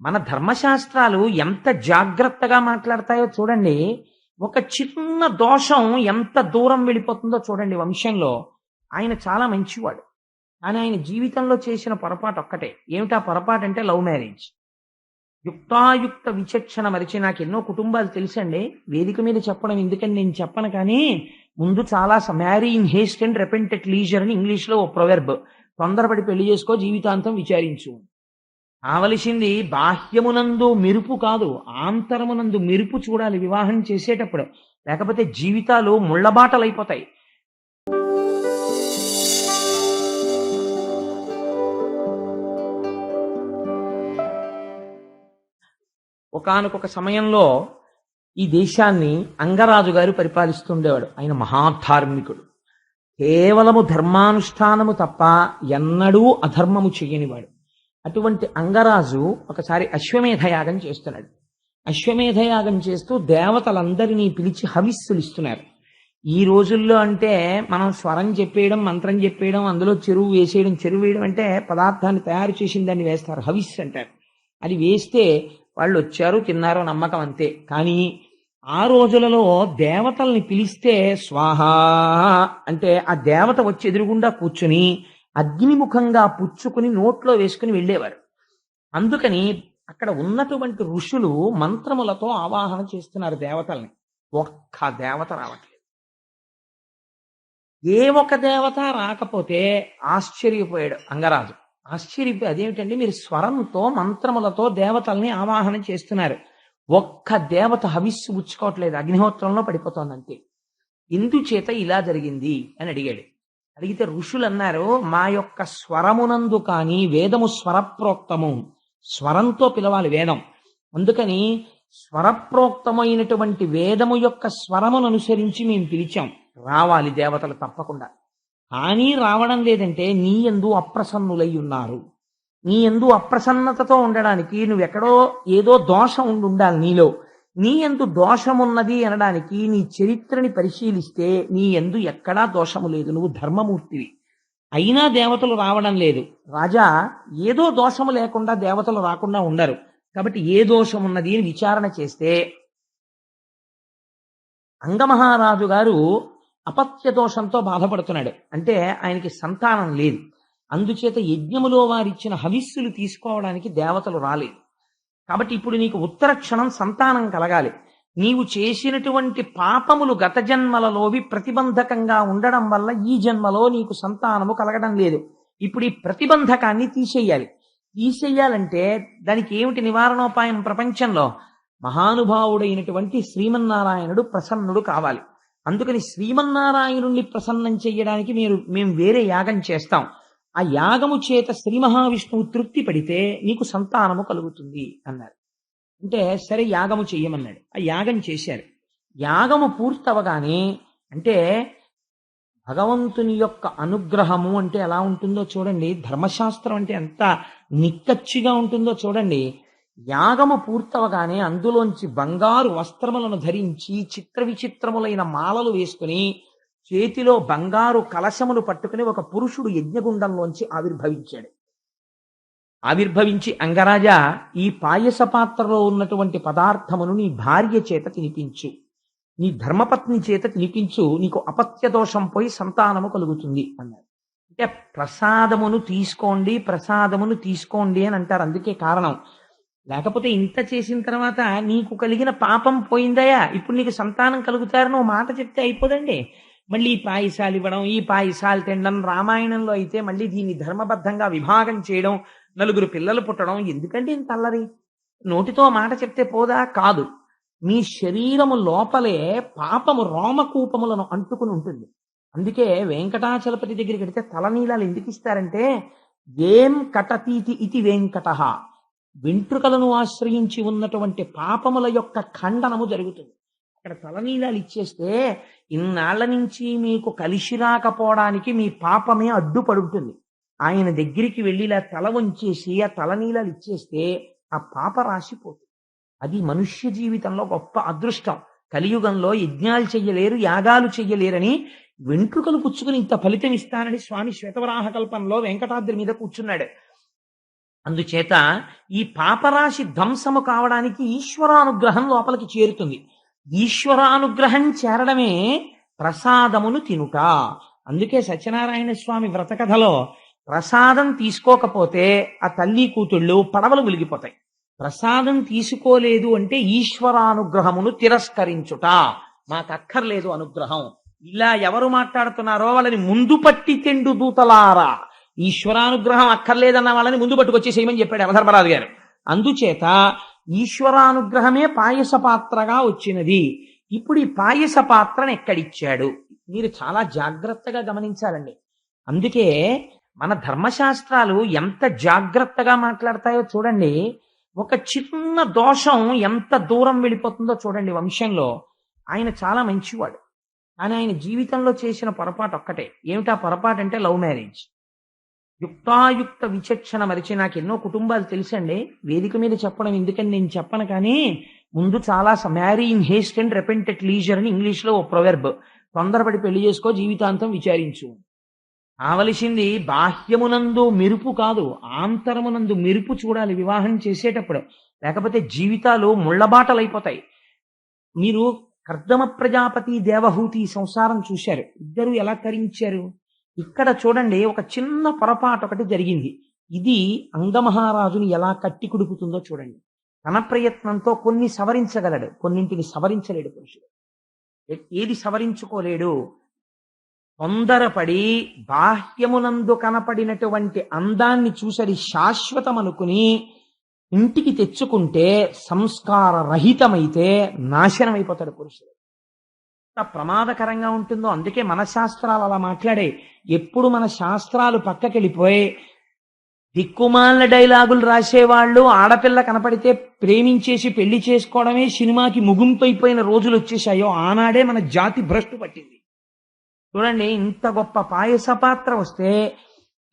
మన ధర్మశాస్త్రాలు ఎంత జాగ్రత్తగా మాట్లాడతాయో చూడండి. ఒక చిన్న దోషం ఎంత దూరం వెళ్ళిపోతుందో చూడండి వంశంలో ఆయన చాలా మంచివాడు. కానీ ఆయన జీవితంలో చేసిన పొరపాటు ఒక్కటే. ఏమిటా పొరపాటు అంటే లవ్ మ్యారేజ్. యుక్తాయుక్త విచక్షణ మరిచి నాకు ఎన్నో కుటుంబాలు తెలుసండి. వేదిక మీద చెప్పడం ఎందుకని నేను చెప్పను కానీ ముందు చాలా marry in haste and repented leisure అని ఇంగ్లీష్లో ఓ ప్రొవెర్బ్ తొందరపడి పెళ్ళి చేసుకో జీవితాంతం విచారించు. కావలసింది బాహ్యమునందు మెరుపు కాదు ఆంతరమునందు మెరుపు చూడాలి వివాహం చేసేటప్పుడు. లేకపోతే జీవితాలు ముళ్ళబాటలైపోతాయి. ఒకానొక సమయంలో ఈ దేశాన్ని అంగరాజు గారు పరిపాలిస్తుండేవాడు. ఆయన మహాధార్మికుడు. కేవలము ధర్మానుష్ఠానము తప్ప ఎన్నడూ అధర్మము చేయనివాడు. అటువంటి అంగరాజు ఒకసారి అశ్వమేధయాగం చేస్తున్నాడు. అశ్వమేధ యాగం చేస్తూ దేవతలందరినీ పిలిచి హవిస్సులు ఇస్తున్నారు. ఈ రోజుల్లో అంటే మనం స్వరం చెప్పేయడం మంత్రం చెప్పేయడం అందులో చెరువు వేసేయడం చెరువు వేయడం అంటే పదార్థాన్ని తయారు చేసిన దాన్ని వేస్తారు. హవిస్ అంటారు. అది వేస్తే వాళ్ళు వచ్చారు తిన్నారు నమ్మకం అంతే. కానీ ఆ రోజులలో దేవతల్ని పిలిస్తే స్వాహ అంటే ఆ దేవత వచ్చి ఎదురుగుండా కూర్చుని అగ్నిముఖంగా పుచ్చుకుని నోట్లో వేసుకుని వెళ్ళేవారు. అందుకని అక్కడ ఉన్నటువంటి ఋషులు మంత్రములతో ఆవాహన చేస్తున్నారు దేవతల్ని. ఒక్క దేవత రావట్లేదు. ఏ ఒక్క దేవత రాకపోతే ఆశ్చర్యపోయాడు అంగరాజు. ఆశ్చర్యపోయి అదేమిటండి? మీరు స్వరంతో మంత్రములతో దేవతల్ని ఆవాహన చేస్తున్నారు. ఒక్క దేవత హవిస్సు పుచ్చుకోవట్లేదు. అగ్నిహోత్రంలో పడిపోతోంది అంతే ఇందుచేత ఇలా జరిగింది అని అడిగాడు. అడిగితే ఋషులు అన్నారు మా యొక్క స్వరమునందు కానీ వేదము స్వరప్రోక్తము. స్వరంతో పిలవాలి వేదం. అందుకని స్వరప్రోక్తమైనటువంటి వేదము యొక్క స్వరమును అనుసరించి మేము పిలిచాం. రావాలి దేవతలు తప్పకుండా. కానీ రావడం లేదంటే నీ ఎందు అప్రసన్నులై ఉన్నారు. నీ ఎందు అప్రసన్నతతో ఉండడానికి నువ్వెక్కడో ఏదో దోషం ఉండి ఉండాలి నీలో. నీ ఎందు దోషమున్నది అనడానికి నీ చరిత్రని పరిశీలిస్తే నీ ఎందు ఎక్కడా దోషము లేదు. నువ్వు ధర్మమూర్తివి. అయినా దేవతలు రావడం లేదు. రాజా ఏదో దోషము లేకుండా దేవతలు రాకుండా ఉండరు. కాబట్టి ఏ దోషం ఉన్నది అని విచారణ చేస్తే అంగమహారాజు గారు అపత్య దోషంతో బాధపడుతున్నాడు. అంటే ఆయనకి సంతానం లేదు. అందుచేత యజ్ఞములో వారిచ్చిన హవిస్సులు తీసుకోవడానికి దేవతలు రాలేదు. కాబట్టి ఇప్పుడు నీకు ఉత్తర క్షణం సంతానం కలగాలి. నీవు చేసినటువంటి పాపములు గత జన్మలలోవి ప్రతిబంధకంగా ఉండడం వల్ల ఈ జన్మలో నీకు సంతానము కలగడం లేదు. ఇప్పుడు ఈ ప్రతిబంధకాన్ని తీసేయాలి. తీసేయాలంటే దానికి ఏమిటి నివారణోపాయం ప్రపంచంలో? మహానుభావుడైనటువంటి శ్రీమన్నారాయణుడు ప్రసన్నుడు కావాలి. అందుకని శ్రీమన్నారాయణుణ్ణి ప్రసన్నం చెయ్యడానికి మీరు మేము వేరే యాగం చేస్తాం. ఆ యాగము చేత శ్రీ మహావిష్ణువు తృప్తి పడితే నీకు సంతానము కలుగుతుంది అన్నారు అంటే సరే యాగము చెయ్యమన్నాడు. ఆ యాగం చేశారు. యాగము పూర్తవగానే అంటే భగవంతుని యొక్క అనుగ్రహము అంటే ఎలా ఉంటుందో చూడండి. ధర్మశాస్త్రం అంటే ఎంత నిక్కచ్చిగా ఉంటుందో చూడండి. యాగము పూర్తవగానే అందులోంచి బంగారు వస్త్రములను ధరించి చిత్ర విచిత్రములైన మాలలు వేసుకుని చేతిలో బంగారు కలశములు పట్టుకుని ఒక పురుషుడు యజ్ఞగుండంలోంచి ఆవిర్భవించాడు. ఆవిర్భవించి అంగరాజా ఈ పాయస పాత్రలో ఉన్నటువంటి పదార్థమును నీ భార్య చేత తినిపించు. నీ ధర్మపత్ని చేత తినిపించు. నీకు అపత్య దోషం పోయి సంతానము కలుగుతుంది అన్నారు అంటే ప్రసాదమును తీసుకోండి ప్రసాదమును తీసుకోండి అని అంటారు. అందుకే కారణం. లేకపోతే ఇంత చేసిన తర్వాత నీకు కలిగిన పాపం పోయిందయా? ఇప్పుడు నీకు సంతానం కలుగుతారని ఓ మాట చెప్తే అయిపోదండి. మళ్ళీ ఈ పాయసాలు ఇవ్వడం ఈ పాయసాలు తినడం రామాయణంలో అయితే మళ్ళీ దీన్ని ధర్మబద్ధంగా విభాగం చేయడం నలుగురు పిల్లలు పుట్టడం ఎందుకంటే ఇంత అల్లరి? నోటితో మాట చెప్తే పోదా? కాదు. మీ శరీరము లోపలే పాపము రోమకూపములను అంటుకుని ఉంటుంది. అందుకే వెంకటాచలపతి దగ్గరికి వెడితే తలనీలాలు ఎందుకు ఇస్తారంటే ఏం కటతీతి ఇది వెంకట. వెంట్రుకలను ఆశ్రయించి ఉన్నటువంటి పాపముల యొక్క ఖండనము జరుగుతుంది. అక్కడ తలనీలాలు ఇచ్చేస్తే ఇన్నాళ్ళ నుంచి మీకు కలిసి రాకపోవడానికి మీ పాపమే అడ్డుపడుతుంది. ఆయన దగ్గరికి వెళ్ళి ఇలా తల వంచేసి ఆ తలనీలాలు ఇచ్చేస్తే ఆ పాప రాసిపోతుంది. అది మనుష్య జీవితంలో గొప్ప అదృష్టం. కలియుగంలో యజ్ఞాలు చెయ్యలేరు యాగాలు చెయ్యలేరని వెంట్రుకలు పుచ్చుకుని ఇంత ఫలితం ఇస్తానని స్వామి శ్వేతవరాహ కల్పంలో వెంకటాద్రి మీద కూర్చున్నాడు. అందుచేత ఈ పాపరాశి ధ్వంసము కావడానికి ఈశ్వరానుగ్రహం లోపలికి చేరుతుంది. ఈశ్వరానుగ్రహం చేరడమే ప్రసాదమును తినుట. అందుకే సత్యనారాయణ స్వామి వ్రత కథలో ప్రసాదం తీసుకోకపోతే ఆ తల్లి కూతుళ్ళు పడవలు మునిగిపోతాయి. ప్రసాదం తీసుకోలేదు అంటే ఈశ్వరానుగ్రహమును తిరస్కరించుట. మాకు అక్కర్లేదు అనుగ్రహం. ఇలా ఎవరు మాట్లాడుతున్నారో వాళ్ళని ముందు పట్టి తెండు దూతలారా. ఈశ్వరానుగ్రహం అక్కర్లేదన్న వాళ్ళని ముందు పట్టుకొచ్చేసేయమని చెప్పాడు యమధర్మరాజు గారు. అందుచేత ఈశ్వరానుగ్రహమే పాయస పాత్రగా వచ్చినది. ఇప్పుడు ఈ పాయస పాత్రను ఎక్కడిచ్చాడు? మీరు చాలా జాగ్రత్తగా గమనించాలండి. అందుకే మన ధర్మశాస్త్రాలు ఎంత జాగ్రత్తగా మాట్లాడతాయో చూడండి. ఒక చిన్న దోషం ఎంత దూరం వెళ్ళిపోతుందో చూడండి వంశంలో. ఆయన చాలా మంచివాడు. కానీ ఆయన జీవితంలో చేసిన పొరపాటు ఒక్కటే. ఏమిటా పొరపాటు అంటే లవ్ మ్యారేజ్. యుక్తాయుక్త విచక్షణ మరిచి నాకు ఎన్నో కుటుంబాలు తెలుసండి. వేదిక మీద చెప్పడం ఎందుకని నేను చెప్పను కానీ ముందు చాలా marry in haste and repent at leisure అని ఇంగ్లీష్లో ఓ ప్రొవెర్బ్ తొందరపడి పెళ్ళి చేసుకో జీవితాంతం విచారించు. కావలసింది బాహ్యమునందు మెరుపు కాదు ఆంతరమునందు మెరుపు చూడాలి వివాహం చేసేటప్పుడు. లేకపోతే జీవితాలు ముళ్ళబాటలైపోతాయి. మీరు కర్దమ ప్రజాపతి దేవహూతి సంసారం చూశారు. ఇద్దరు ఎలా తరించారు? ఇక్కడ చూడండి ఒక చిన్న పొరపాటు ఒకటి జరిగింది. ఇది అంగమహారాజుని ఎలా కట్టి కుడుపుతుందో చూడండి. తన ప్రయత్నంతో కొన్ని సవరించగలడు. కొన్నింటిని సవరించలేడు పురుషుడు. ఏది సవరించుకోలేడు? తొందరపడి బాహ్యమునందు కనపడినటువంటి అందాన్ని చూసరి శాశ్వతమనుకుని ఇంటికి తెచ్చుకుంటే సంస్కార రహితమైతే నాశనమైపోతాడు పురుషుడు. ప్రమాదకరంగా ఉంటుందో అందుకే మన శాస్త్రాలు అలా మాట్లాడే. ఎప్పుడు మన శాస్త్రాలు పక్కకెళ్ళిపోయి. దిక్కుమాలిన డైలాగులు రాసేవాళ్ళు ఆడపిల్ల కనపడితే ప్రేమించేసి పెళ్ళి చేసుకోవడమే సినిమాకి ముగింపైపోయిన రోజులు వచ్చేసాయో ఆనాడే మన జాతి భ్రష్టు పట్టింది. చూడండి ఇంత గొప్ప పాయస పాత్ర వస్తే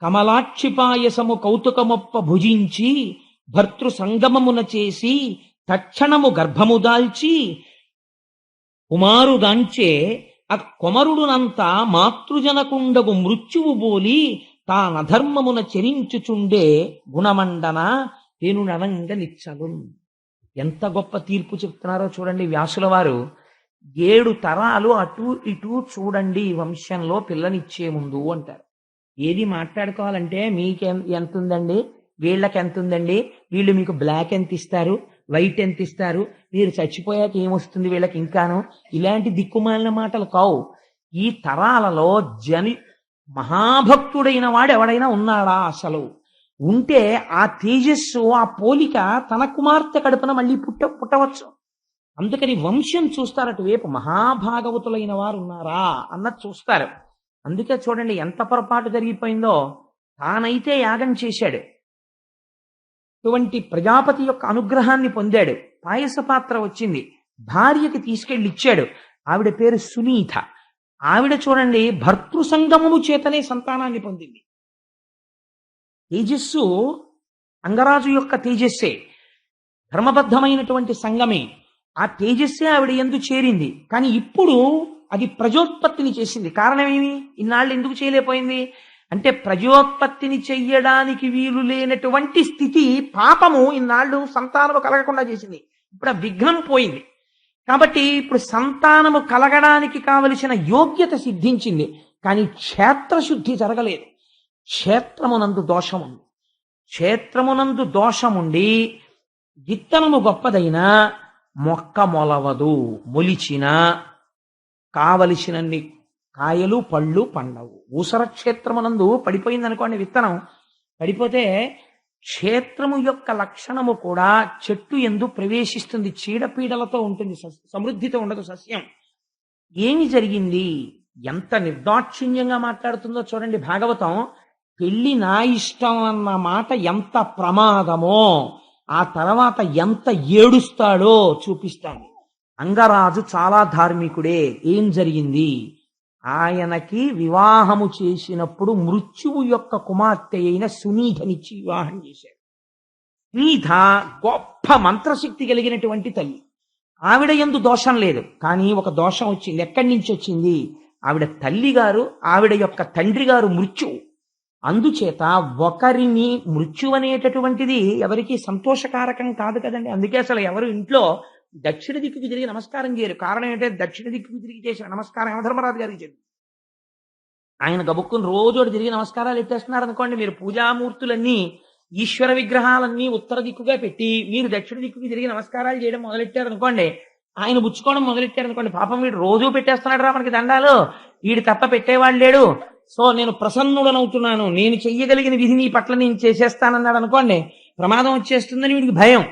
కమలాక్షి పాయసము కౌతుకమొప్ప భుజించి భర్తృ సంగమమున చేసి తక్షణము గర్భము దాల్చి కుమారుడంచే ఆ కొమరుడునంత మాతృజనకుండగు మృత్యువు బోలి తానధర్మమున చెరించుచుండే గుణమండన నేను ననంగ నిచ్చలు ఎంత గొప్ప తీర్పు చెప్తున్నారో చూడండి వ్యాసుల వారు. ఏడు తరాలు అటు ఇటు చూడండి ఈ వంశంలో పిల్లనిచ్చే ముందు అంటారు. ఏది మాట్లాడుకోవాలంటే మీకు ఎంత ఉందండి వీళ్ళకి ఎంత ఉందండి వీళ్ళు మీకు బ్లాక్ ఎంత ఇస్తారు వైట్ ఎంత ఇస్తారు వీరు చచ్చిపోయాక ఏమొస్తుంది వీళ్ళకి ఇంకాను? ఇలాంటి దిక్కుమాలిన మాటలు కావు. ఈ తరాలలో జని మహాభక్తుడైన వాడు ఎవడైనా ఉన్నాడా అసలు? ఉంటే ఆ తేజస్సు ఆ పోలిక తన కుమార్తె కడుపున మళ్ళీ పుట్ట పుట్టవచ్చు. అందుకని వంశం చూస్తారు అటువైపు మహాభాగవతులైన వారు ఉన్నారా అన్నది చూస్తారు. అందుకే చూడండి ఎంత పొరపాటు జరిగిపోయిందో. తానైతే యాగం చేశాడు. ఇటువంటి ప్రజాపతి యొక్క అనుగ్రహాన్ని పొందాడు. పాయస పాత్ర వచ్చింది. భార్యకి తీసుకెళ్ళి ఇచ్చాడు. ఆవిడ పేరు సునీత. ఆవిడ చూడండి భర్తృ సంగమము చేతనే సంతానాన్ని పొందింది. తేజస్సు అంగరాజు యొక్క తేజస్సే. ధర్మబద్ధమైనటువంటి సంగమే. ఆ తేజస్సే ఆవిడ ఎందు చేరింది. కానీ ఇప్పుడు అది ప్రజోత్పత్తిని చేసింది. కారణమేమి? ఇన్నాళ్ళు ఎందుకు చేయలేకపోయింది? అంటే ప్రజోత్పత్తిని చెయ్యడానికి వీలు లేనటువంటి స్థితి పాపము ఇన్నాళ్ళు సంతానము కలగకుండా చేసింది. ఇప్పుడు ఆ విఘ్నం పోయింది. కాబట్టి ఇప్పుడు సంతానము కలగడానికి కావలసిన యోగ్యత సిద్ధించింది. కానీ క్షేత్రశుద్ధి జరగలేదు. క్షేత్రమునందు దోషముంది. క్షేత్రమునందు దోషముండి విత్తనము గొప్పదైనా మొక్క మొలవదు. మొలిచిన కావలసినన్ని కాయలు పళ్ళు పండవు. ఊసర క్షేత్రమునందు పడిపోయింది అనుకోండి విత్తనం. పడిపోతే క్షేత్రము యొక్క లక్షణము కూడా చెట్టు ఎందు ప్రవేశిస్తుంది. చీడపీడలతో ఉంటుంది. సస్- సమృద్ధితో ఉండదు సస్యం. ఏమి జరిగింది? ఎంత నిర్దాక్షిణ్యంగా మాట్లాడుతుందో చూడండి భాగవతం. పెళ్ళి నా ఇష్టం అన్న మాట ఎంత ప్రమాదమో ఆ తర్వాత ఎంత ఏడుస్తాడో చూపిస్తాను. అంగరాజు చాలా ధార్మికుడే. ఏం జరిగింది? ఆయనకి వివాహము చేసినప్పుడు మృత్యువు యొక్క కుమార్తె అయిన సునీధనిచ్చి వివాహం చేశారు సునీధ గొప్ప మంత్రశక్తి కలిగినటువంటి తల్లి. ఆవిడ ఎందు దోషం లేదు. కానీ ఒక దోషం వచ్చింది. ఎక్కడి నుంచి వచ్చింది? ఆవిడ తల్లి గారు ఆవిడ యొక్క తండ్రి గారు మృత్యువు. అందుచేత ఒకరిని మృత్యువనేటటువంటిది ఎవరికి సంతోషకారకం కాదు కదండి. అందుకే అసలు ఎవరు ఇంట్లో దక్షిణ దిక్కుకి తిరిగి నమస్కారం చేయరు. కారణం ఏంటంటే దక్షిణ దిక్కుకి తిరిగి చేసిన నమస్కారం యమధర్మరాజు గారికి చెంది ఆయన గబుక్కుని రోజు తిరిగి నమస్కారాలు ఎత్తేస్తున్నారు అనుకోండి మీరు పూజామూర్తులన్నీ ఈశ్వర విగ్రహాలన్నీ ఉత్తర దిక్కుగా పెట్టి మీరు దక్షిణ దిక్కుకి తిరిగి నమస్కారాలు చేయడం మొదలెట్టారు అనుకోండి ఆయన పుచ్చుకోవడం మొదలెట్టారు అనుకోండి పాపం వీడు రోజు పెట్టేస్తున్నాడు రా మనకి దండాలు. వీడు తప్ప పెట్టేవాడు లేడు. సో నేను ప్రసన్నుడనవుతున్నాను. నేను చెయ్యగలిగిన విధి నీ పట్ల నేను చేసేస్తానన్నాడు అనుకోండి ప్రమాదం వచ్చేస్తుందని వీడికి భయం.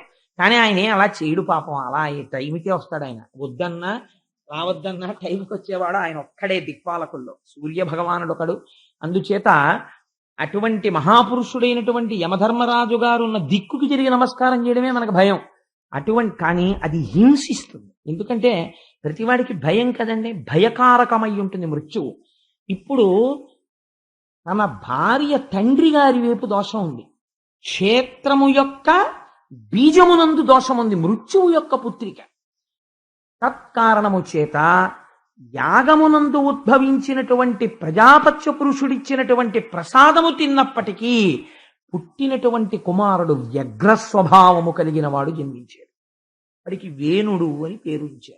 కానీ ఆయన ఏం అలా చేయడు పాపం. అలా ఈ టైంకే వస్తాడు ఆయన. వద్దన్నా రావద్దన్నా టైంకి వచ్చేవాడు ఆయన ఒక్కడే దిక్పాలకుల్లో. సూర్య భగవానుడు ఒకడు. అందుచేత అటువంటి మహాపురుషుడైనటువంటి యమధర్మరాజు గారు ఉన్న దిక్కుకి తిరిగి నమస్కారం చేయడమే మనకు భయం. అటువంటి కానీ అది హింసిస్తుంది. ఎందుకంటే ప్రతివాడికి భయం కదండి. భయకారకమై ఉంటుంది మృత్యువు. ఇప్పుడు తన భార్య తండ్రి గారి వైపు దోషం ఉంది. క్షేత్రము యొక్క బీజమునందు దోషముంది మృత్యువు యొక్క పుత్రిక. తత్కారణము చేత యాగమునందు ఉద్భవించినటువంటి ప్రజాపత్య పురుషుడిచ్చినటువంటి ప్రసాదము తిన్నప్పటికీ పుట్టినటువంటి కుమారుడు వ్యగ్ర స్వభావము కలిగిన వాడు జన్మించాడు. వాడికి వేణుడు అని పేరు ఇచ్చారు.